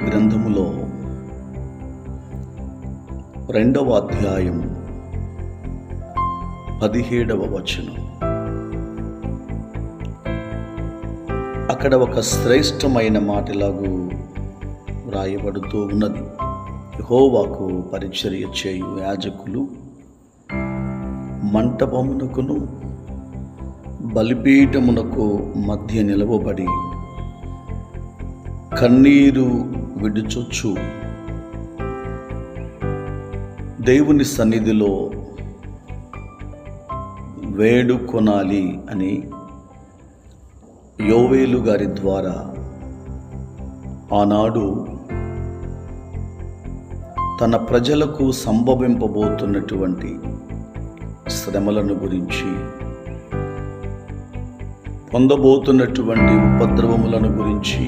గ్రంథములో రెండవ అధ్యాయం పదిహేడవ వచనం. అక్కడ ఒక శ్రేష్టమైన మాటలాగు వ్రాయబడుతూ ఉన్నది. హోవాకు పరిచర్య చేయు యాజకులు మంటపమునకును బలిపీఠమునకు మధ్య నిలవబడి కన్నీరు విడుచొచ్చు. దేవుని సన్నిధిలో వేడుకొనాలి అని యోవేలు గారి ద్వారా ఆనాడు తన ప్రజలకు సంభవింపబోతున్నటువంటి శ్రమలను గురించి పొందబోతున్నటువంటి ఉపద్రవములను గురించి